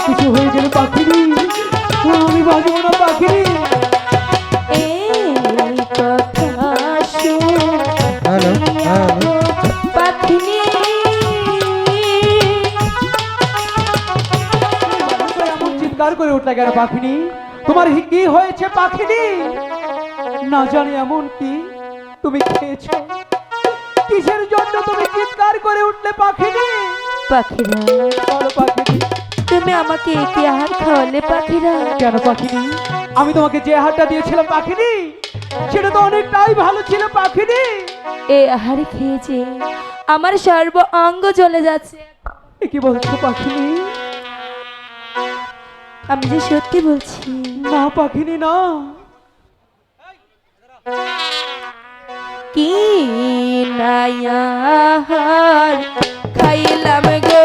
কিছু হয়ে গেলে পাখিনি আমি না চিৎকার করে উঠলে কেন পাখিনি তোমার কি হয়েছে পাখিনি না জানি এমন কি। তুমি খেয়েছো? কিসের জন্য তুমি চিৎকার করে উঠলে পাখিনি পাখিরা বলো পাখিনি তুমি আমাকে কি আহার খাওয়ালে পাখিরা। কেন পাখিনি আমি তোমাকে যে আহারটা দিয়েছিলাম পাখিনি সেটা তো অনেকটাই ভালো ছিল পাখিনি এই আহার খেয়েছে আমার সর্ব অঙ্গ জ্বলে যাচ্ছে। এ কি বলছো পাখিনি আমি যে সত্যি বলছি। না পাখিনি না। কি? নায়ার খাইলাম গো।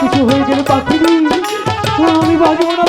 কিছু হয়ে গেলে পাখি আমি বাজব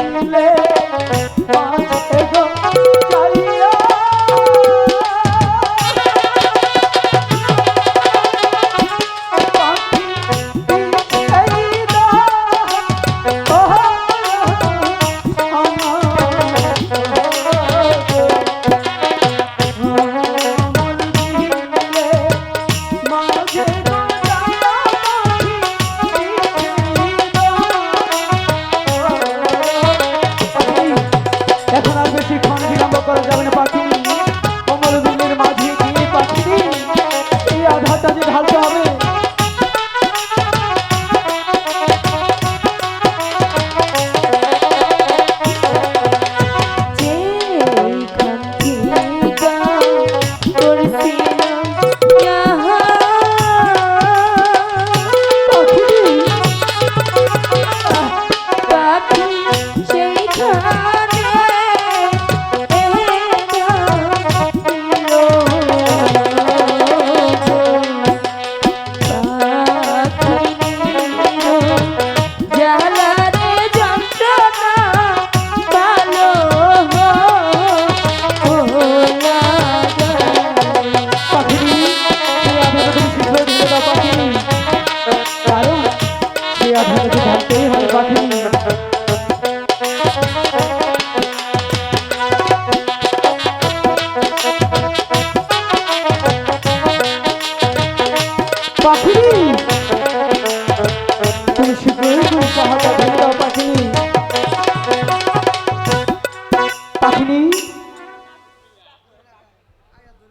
পাগলে 大家好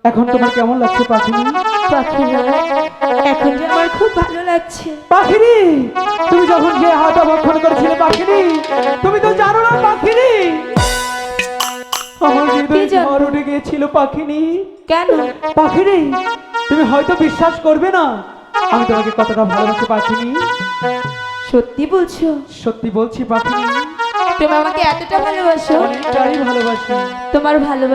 এখন তোমার কেমন লাগছে পাখিনি? এখন আমার খুব ভালো লাগছে। পাখিনি? তুমি যখন যে হাতা ভক্ষণ করেছিলে পাখিনি? তুমি তো জানো না পাখিনি। আমার হৃদয় ঝড় উঠে গিয়েছিল পাখিনি। কেন? পাখিনি তুমি হয়তো বিশ্বাস করবে না। আমি তোমাকে কতটা ভালোবাসি পাখিনি। সত্যি বলছো? সত্যি বলছি পাখিনি। তুমি আমাকে এতটা ভালোবাসো? অনেকটাই ভালোবাসি। তোমার ভালোবাসা